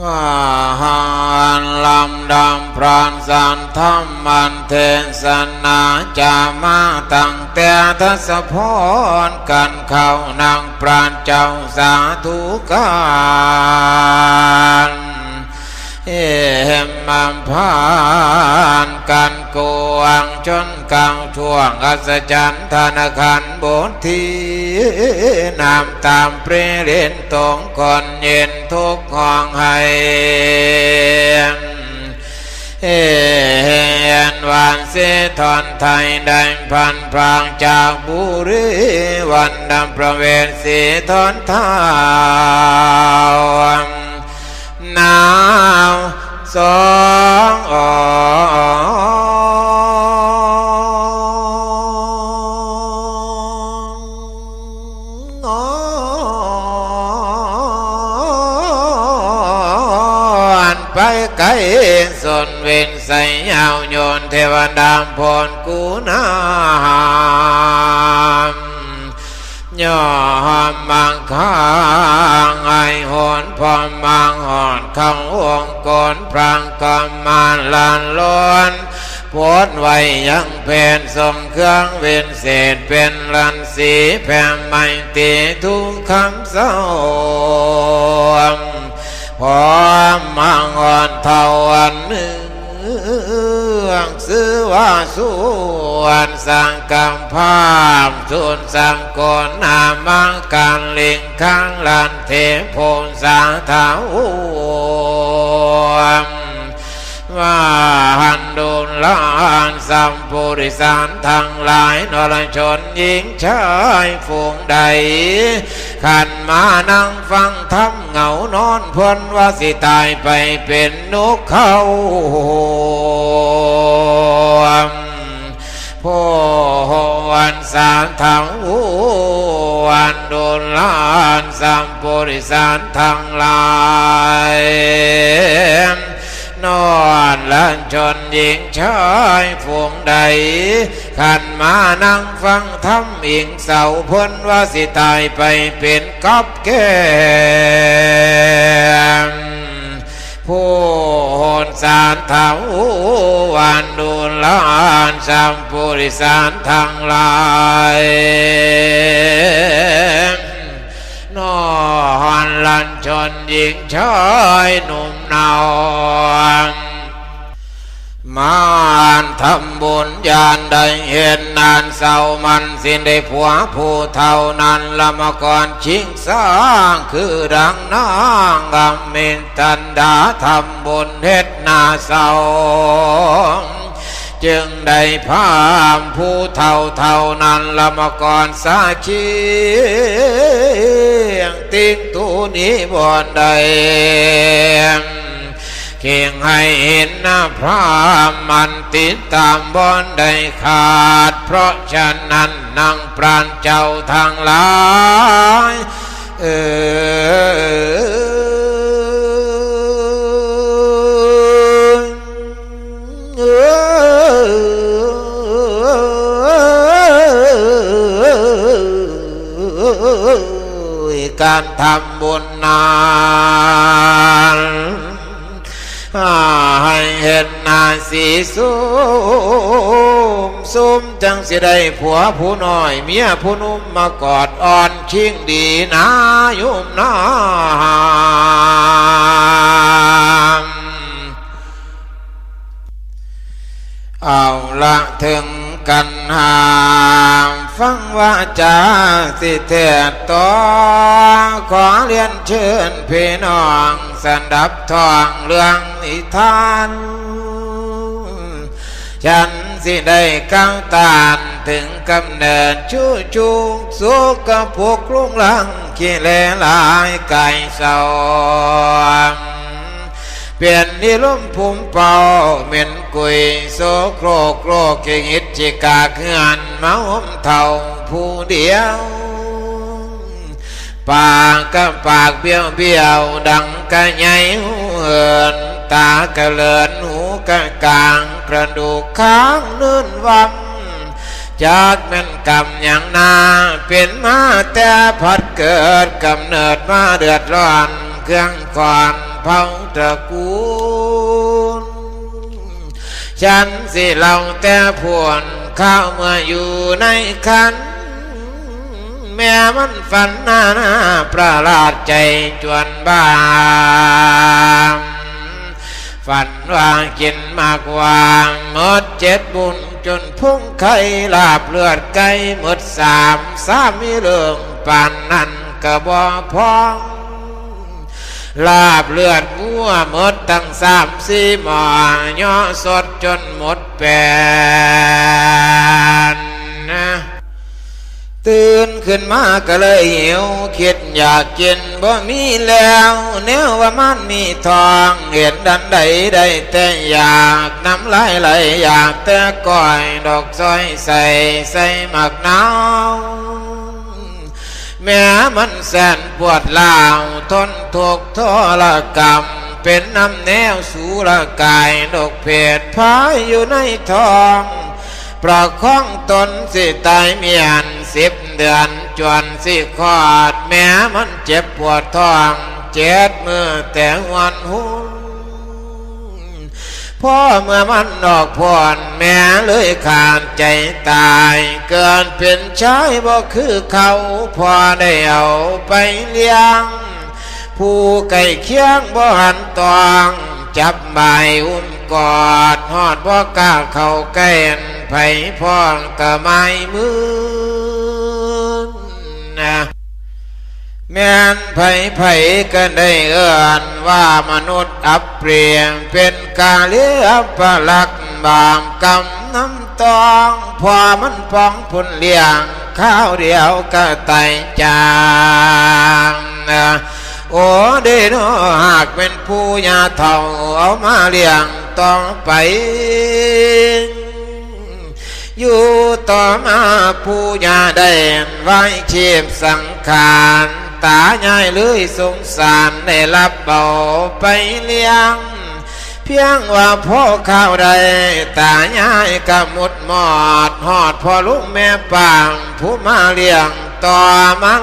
ว่าหานลำดำพรานสันธรรมันเทศนาจามาตั้งแต่ทศพรกันเข้านางปราณเจ้าสาธุการ เอ็มมัมพานกันกวงจนก่าช่วงอัศจรรย์ธนาคารบททีนำตามเปรเรนตรงก่อนเย็นทุกห้องให้เอ็นวันเสทอนไทยได้พันพรางจากบุรีวันดำประเวศสีทอนท้าหนาว สองอไปไกลสนเวนใส่ยาวโยนเทวดามพรกูนาม ย่อมังค้างไอหอนพอมังหอนขังองกรพรางกำมาลานล้วนโพดไว้ยังเป็นทรงเครื่องเวนเศษเป็นลันสีแผ่ไม่ตีทุกคำเศร้าพอมังอ่อนเท่าอันหนึ่ง องซื้อว่าส่วนสังกำพามส่วนสังกนนามังการลิงคังลันเทพงสาทาวม ว่าหันดุลลานสัมปุริสารทั้งหลายนรชนหญิงชายฝูงใด ขันมานั่งฟังทำเหงานอนพนว่าสิตายไปเป็นนกเขาผู้วันสามทั้งวันโดนลานสัมปุริสารทั้งหลาย นอนลันชนหญิงชายฝูงใด ขันมานั่งฟังทำอิงเสาพ้นว่าสิตายไปเป็นกับแก้มผู้โหนสารถาววันดูลานสัมปุริสารทั้งลายนอนลันชนหญิงชายหนุ่ม มานทำบุญญาณได้เห็นนานเศร้ามันสิ้นได้ผัวผู้เท่านั้นละมาก่อนชิงสร้างคือดังนางกำมินตันดาทำบุญเฮ็ดนาเศร้า จึงได้พามผู้เท่าเท่านั้นละมาก่อนสาชีงติงตูนี้บ่อนใดเคียงให้เห็นหน้าพระมันติดตามบอนได้ขาด เพราะฉะนั้นนั่งปราณเจ้าทางหลาย เออ การทำบุญนานให้เห็นนาสีสุมสุมจังสิได้ผัวผู้น้อย เมียผู้นุ่มมากอดอ่อนชิงดีนายุ่มน้ำเอาละถึง กันหามฟังว่าจาสิเทศต่อขอเรียนเชิญพี่น้องสันดับทองเรื่องนิทาน ฉันสิได้ก้าวตานถึงกำเนิดชูชูสุกกับพวกลุงลังขี้เลลายไก่เศร้า เปลี่ยนนิลมภูมิเป่าเหม็นกุยโซโครกโครกเกงิดจิกาเขื่อนเมาหมเท่าผู้เดียว ปากก็ปากเบี้ยวเบี้ยวดังกระไงหูเหินตากระเลินหูกระกลางกระดูกข้างนื่นวัง จากแม่นกำอย่างนา เป็นมาแต่พัดเกิดกำเนิดมาเดือดร้อน เครื่องก่อนเผาตระกูล ฉันสิเล่าแต่พวนข้าวเมื่ออยู่ในคันแม่มันฝันหน้าหน้าประหลาดใจจวนบ้า ฝันว่ากินมากวางหมดเจ็ดบุญจนพุ่งไข่ลาบเลือดไก่หมดสามสามมีเรื่องปานนั้นกระบอพอง ลาบเลือดงัวหมดตั้งสามสี่หมอย่อสดจนหมดแปนนะ ตื่นขึ้นมาก็เลยหิวคิดอยากกินบ่มีแล้วเนื้อว่ามันมีทองเห็นดันใดได้แต่อยากน้ำลายไหลอยากแต่ก้อยดอกซอยใส่ใส่หมักนาวแม้มันแสนปวดลาวทนทุกข์ทรกรรมเป็นน้ำแนวสูรกายดอกเพดพายอยู่ในท้องประคองตนสิตายเมียน สิบเดือนจวนสิคอด แม้มันเจ็บปวดท้องเจ็ดมือแต่วันหุนพ่อเมื่อมันดอกพรแม่เลยขาดใจตาย เกินเป็นชายบ่คือเขาพอได้เอาไปเลี้ยง ผู้ไก่เคียงบ่หันตองจับใบอุ้มกอดหอดบ่กล้าเข้าใกล้ไผพ่องกะไม่มือ นะแม่นไผไผก็ได้เอื้อนว่ามนุษย์อับเปรียงเป็นกาเลียปลักบามกำน้ำตองพอมันปองพุ่นเลี้ยงข้าวเดียวก็ไตจางโอ้เดโนหากเป็นผู้ยาเท่าเอามาเลี้ยงต้องไป อยู่ต่อมาผู้ยาได้ไว้เชีพสังขารตาใหญ่เลยสงสารได้รับเบาไปเลี้ยง เพียงว่าพ่อข้าวใดตาใหญ่กะมุดหมอดหอดพ่อลูกแม่ปางผู้มาเลี้ยงต่อมัน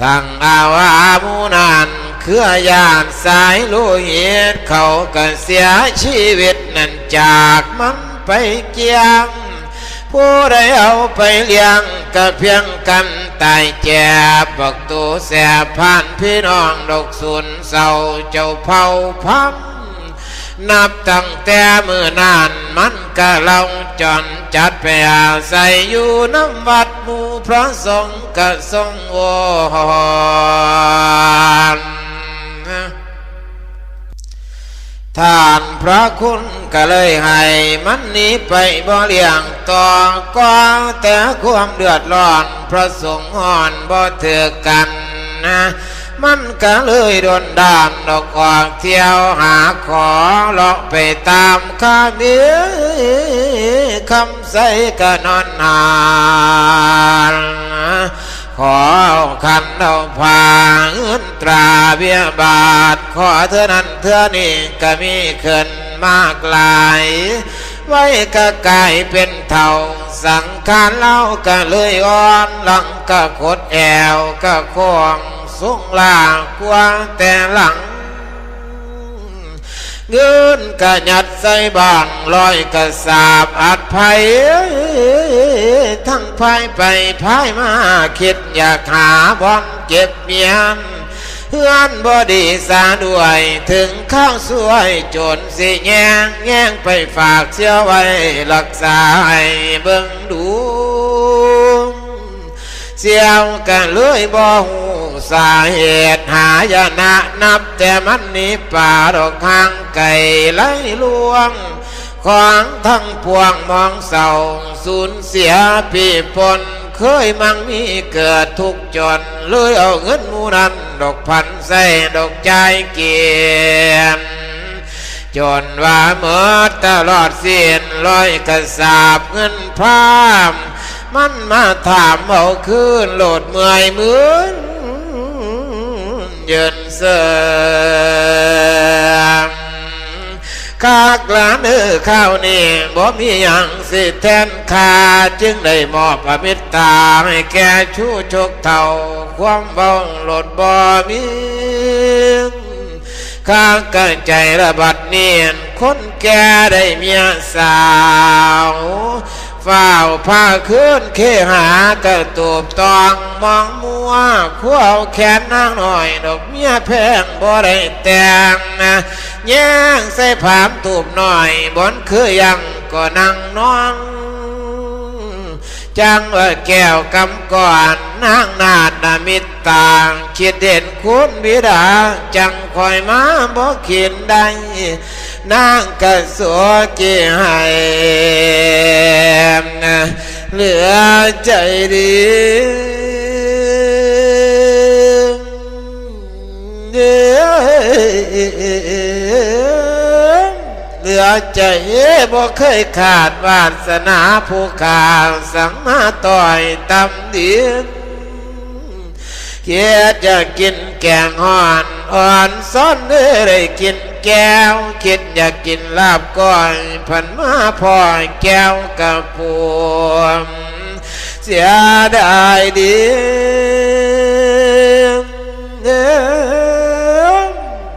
ทางอาวามูนานเครือญาติสายโลหิตเขาก็เสียชีวิตนั่นจากมัน ไปเกียง ผู้ใดเอาไปเลี้ยงก็เพียงกันตายแจ็บบอกตัวแสบผ่านพี่น้องดอกสุนเศร้าเจ้าเผาพัมนับตั้งแต่มือนานมันก็ล่าจอนจัดไปอาศัยอยู่น้ำวัดมูพระสงฆ์ก็ทรงวอน ท่านพระคุณก็เลยให้มันนี้ไปบ่เลี้ยงต่อก็แต่ความเดือดร้อนพระสงฆ์อ่อนบ่เถือกันนะมันก็เลยโดนด่านดอกออกเที่ยวหาขอเลาะไปตามข้าเดียคำใสก็นอนหาน ขอเอาคันเอาพาเงินตราเบียบาท ขอเท่านั้นเท่านี้ก็มีขึ้นมากลาย ไว้ก็กลายเป็นเท่า สังขารเล่าก็เลยอ่อนหลังก็ขดแอวก็ควงสูงลากว่าแต่หลังเงินกะยัดใส่บางลอยกระสาบอัดไทั้งพายไปพายมาคิดอยากหาบอนเก็บเมียนเฮือนบอดีสาด้วยถึงข้าวสวยจนสิแยงแยงไปฝากเชื่อไว้รักษาให้เบิ่งดูเสียวกันเลยบ่หูสาเหตุหายนะนับแต่มันนี้ป่าดอกข้างไก่ไหลลวง ของทั้งพวงมองเศร้าสูญเสียปีพลเคยมั่งมีเกิดทุกจนเลยเอาเงินมูนั้นดอกพันใส่ดอกใจเกียนจนว่าเมื่อตลอดเสียนลอยกระสาบเงินพามมันมาถามเอาคืนโหลดเมื่อยเหมือนเยินเสือ คากลานเออข้าวนี่บ่มีอย่างสิแทนคาจึงได้มอบอมิตาให้แก่ชู้ชกเท่า ความเบาหลดบ่มีข้างกันใจระบัดเนียนคนแก่ได้เมียสาว ฝ้าวผ้าคืนเคหากระตูบตองมองมัวขั้วแขนนางหน่อยดอกเมียแพงบ่ได้แต่งนะแย่งใส่ผามตูบหน่อยบนคือยังก็นั่งนอน จังว่าแก้วกำก่อนนางนาดนามิตต่างคิดเด่นคุณบิดาจังคอยมาบอกขินได้นางกระสัวกีให้เหลือใจดีเหลือ ใจบ่เคยขาดวาสนาผู้ข่าวสังมาต่อยตำดินเกียจะกินแกงห่อนอ่อนซ้อนได้กินแก้วคิดอยากกินลาบก้อยพันมาพอแก้วกระปวมเสียดายดี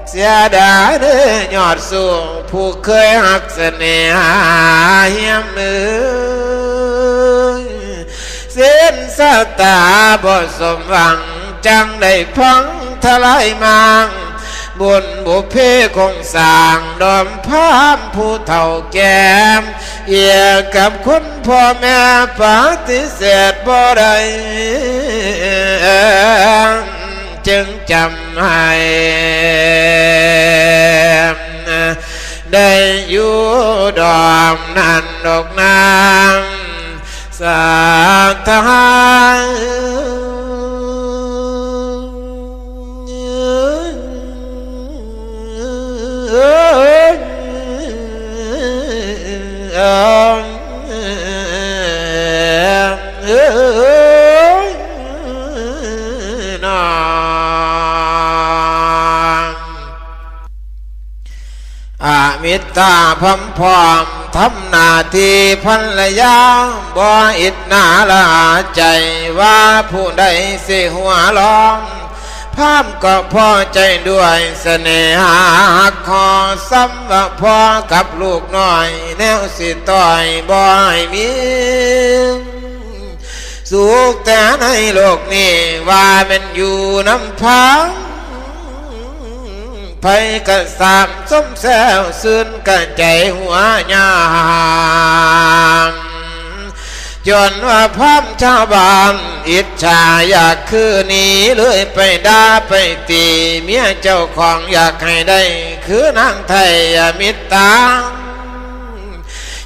เสียดายเด้อยอดสูงผู้เคยหักเสน่หาเฮียมือเส้นสตาบ่สมหวังจังได้พังทลายมังบุญบุเพคงสร้างดอมพามผู้เฒ่าแก่เอียกับคุณพ่อแม่ปฏิเสธบ่ได้จึงจำให้ ได้อยู่ดอมนันาพัมพร้อมทำหน้าทีพันละยาบ่อิดนาละใจว่าผู้ใดสิหัวร้องพามก็พอใจด้วยเสน่หาคอซ้ำว่าพอกับลูกน้อย แนวสิต่อยบ่อยมีสุขแต่ในโลกนี้ว่าเป็นอยู่น้ำพัง ไผกะสามสมแซวซึนกะใจหัวยางจนว่าพร้อมชาวบ้านอิจฉาอยากคือหนีเลยไปด่าไปตีเมียเจ้าของอยากให้ได้ คือนางไทยมิตรตา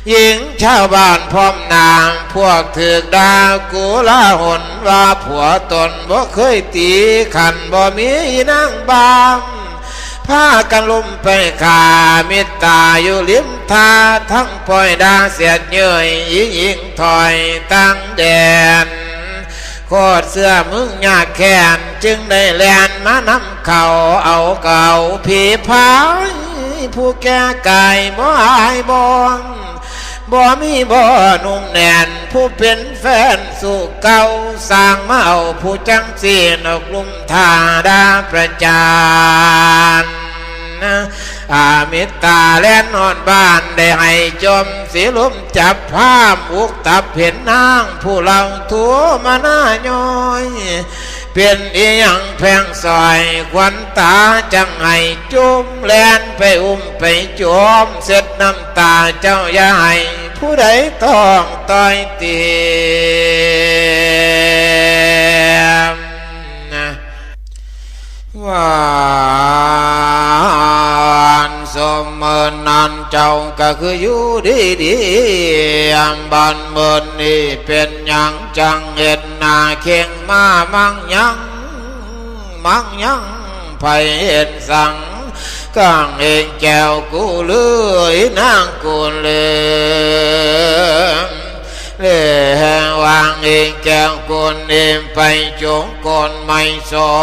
หญิงชาวบ้านพร้อมนาง พวกถือกดากูลาหนว่าผัวตนบ่เคยตีขันบ่มีนางบาม ผ้ากันลุมไปขามิตาอยู่ลิมทาทั้งปล่อยดาเสียดเยื่อยยิงถอยตั้งแดนโคตรเสื้อมึงยากแค้นจึงได้แลนมานำเขาเอาเก่าผีพายผู้แก่ไก่บ่อายบอง บ่มีบ่หนุ่มแน่น ผู้เป็นแฟนสู่เก่าสร้างเอาผู้จังสีนกลุ่มทาดาประจานอามิตาแล่นนอนบ้านได้ให้จมสีลุมจับภาพอุกตับเห็นนาง ผู้เราทัวมาหน้าย้อย เป็นอีหยังแพงซอยควันตาจังให้จุมแลนไปอุ้มไปจมเสร็จน้ำตาเจ้าอย่าให้ผู้ใดต้องต้อยเตียมว่า นนันเจ้าก็คืออยู่ดีดีอันบันเมินนี่เป็นยังจังเห็นนาเข่งมามั่งยังมั่งยังไปเห็นสังกังเองแก้วกูเลยนางกูเลย เลวางเองแก้วกูเองไปจงกนไม่สอ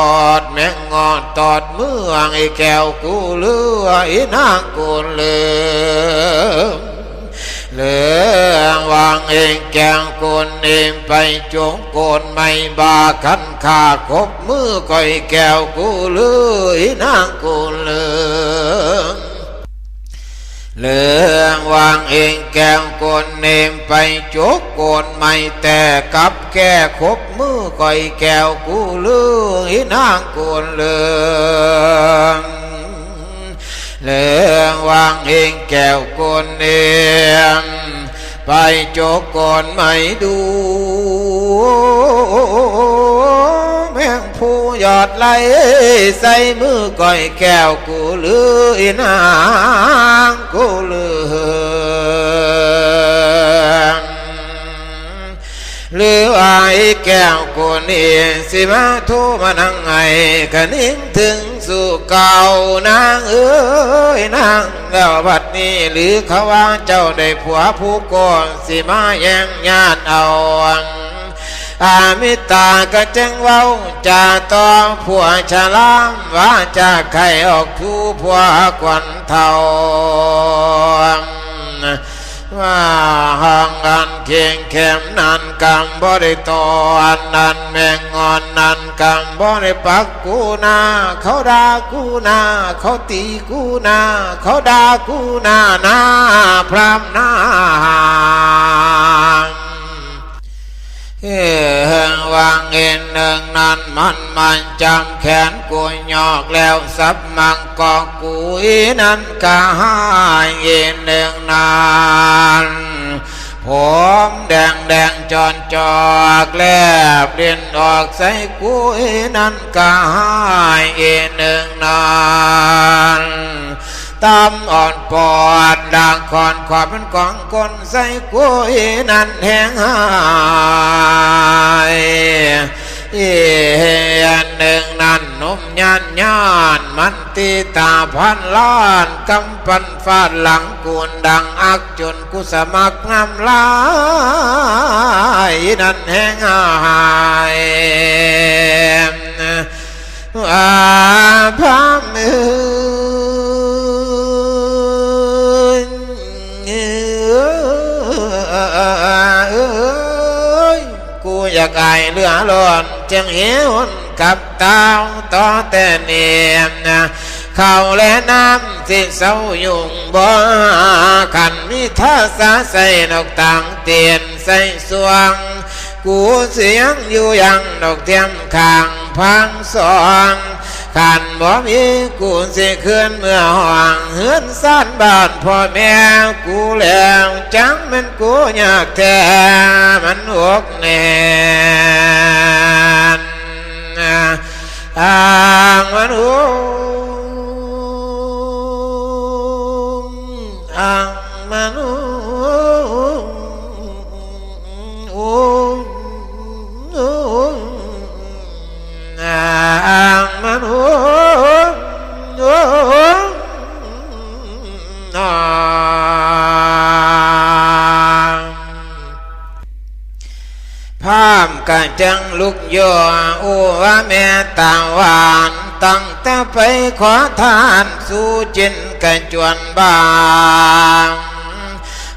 ดแมงงอตอดเมืองไอ้แก้วกูเลือดนางกูเลยเหลืองวางเองแกงโกนเองไปจงโกนไม่บาคันขาคบมือก้อยแก้วกูเลยนางกูเลือง เหลืองวางเองแกงกนเองไปจกโกนไม่แต่กับแก่คบมือก้อยแก้วกูเลยนางกูเลืองเลืองวางเองแก้วกนเองไปจกกนไม่ดู แม่งผู้ยอดไหลใส่มือก้อยแก้วกูลือนางกูลือหรือไอ้แก้วกูนี่สิมาทรมานังไงกะนิ่งถึงสู่เก่านางเอ้ยนางแล้วบัดนี้หรือเขาว่าเจ้าได้ผัวผู้ก่อนสิมาแย่งญาติเอา อามิตากะจังเว้าจะต่อผัวฉลามว่าจะไข่ออกทูผัวกวนเท่าว่าห่างกันเคียงแคมนันกำบ่ได้ตอนนันแมงงอนนันกำบ่ได้ปักกูนาเขาด่ากูนาเขาตีกูนาเขาด่ากูนานาพรามหน้า เฮ้วางเงินหนึ่งนั้นมันมันจำแขนกูหยอกแล้วสับมังกอกูอีนั้นกะหายเงินหนึ่งนั้นผมแดงแดงจอนจอกแลบเลียนออกใส่กูอีนั้นกะหายเงินหนึ่งนั้น ตามอ่อนปอดดังคอนขอบเป็นกองคนใส่กุ้ยนั่นแหงหายอีอันหนึ่งนั่นนุ่มยันยานมันตีตาพันล้านกำปันฟาดหลังกูนดังอักจนกุสมักงามลายนั่นแหงหายอาพามือ อยากายเลือหลอนจึงเหียวกับเต้าต่อแต่เนียมนะเขาและน้ำสิเศร้ายุ่งบ่ขันมีท่าสาใส่ดอกต่างเตียนใส่สวง กูเสียงอยู่ยังดอกเทียมข้างพังสอง ขันบ่มีกูสิเคลื่อนเมื่อห่วงเฮือนซ่านบ้านพ่อแม่กูแล้วจังมันกูอยากแท้มันอกแน่นอ่างมันหูอ่างมันหู จังลุกย่อโอ้ว่าแม่ตาวานตั้งแต่ไปขอทานสู่จินกะจวนบาง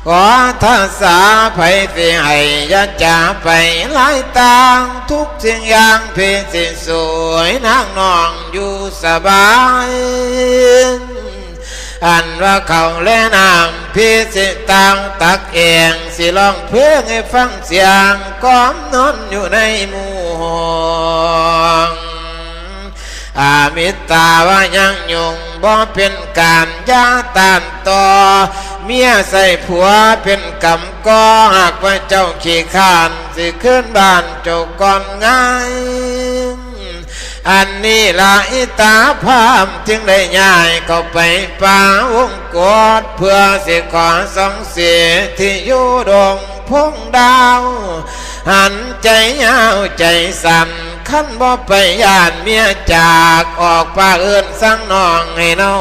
ขอทักษาไผสิให้ยะจาไปหลายตางทุกสิ่งอย่างเพียงสิสวยนางนองอยู่สบาย อันว่าเขาและนางพี่สิตางตักเองสิลองเพื่อให้ฟังเสียงก้อมนอนอยู่ในหมู่ห้องอามิตาว่ายังยงบ่เป็นการยาตานต่อเมียใส่ผัวเป็นกำก็หากว่าเจ้าขี้ขานสิขึ้นบ้านเจ้าก่อนง่าย อันนี้ละอิตาพามจึงได้ย้ายเข้าไปป่าวงกดเพื่อสิขอสองเสียที่อยู่ดงพงดาว หันใจยาวใจสั่นขั้นบ่ไปย่านเมียจากออกป่าเอื่นสังนองให้น้อ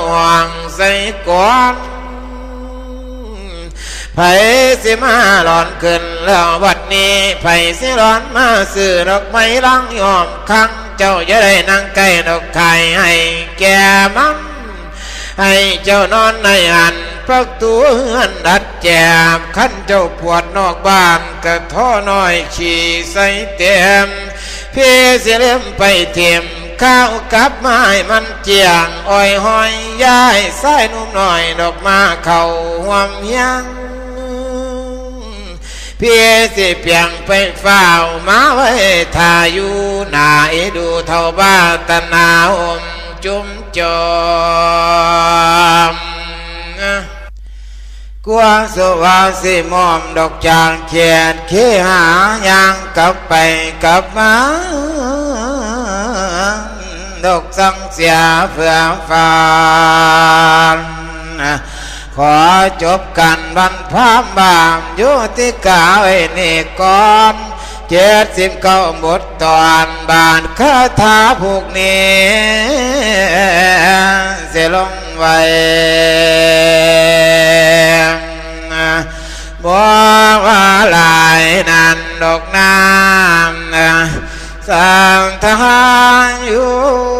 งใส่ก่อน ไผสิมาหลอนขึ้นแล้วบัดนี้ไผสิร้อนมาซื้อดอกไม้ลังยอมคังเจ้าจะได้นั่งใกล้ดอกไข่ให้แก่มันให้เจ้านอนในหันประตูเฮนดัดแจบขั้นเจ้าปวดนอกบ้านกระท่อน้อยขี่ใส่เต็มเพี่เสียเล่มไปเทียมข้าวกับไม้มันเจียงอ้อยหอยย้ายสายนุ่มหน่อยดอกมาเข่าหวมยัง พี่สิเพียงไปเฝ้ามาไว้ทายู่หน้าเอดูเท่าบ้าตนาอมจุมจอมกวางสวาสิมอมดอกจางเขียนเขหายางกลับไปกลับมาดอกสังเสียเพื่อฟาน ขอจบกันบรรพามบามยุติกาไว้นี่ก่อนเจ็ดสิบเก้าบทตอนบานคาถาผูกนี้เสียลงไว้บ่ว่าหลายนันดอกน้ำสร้างทางอยู่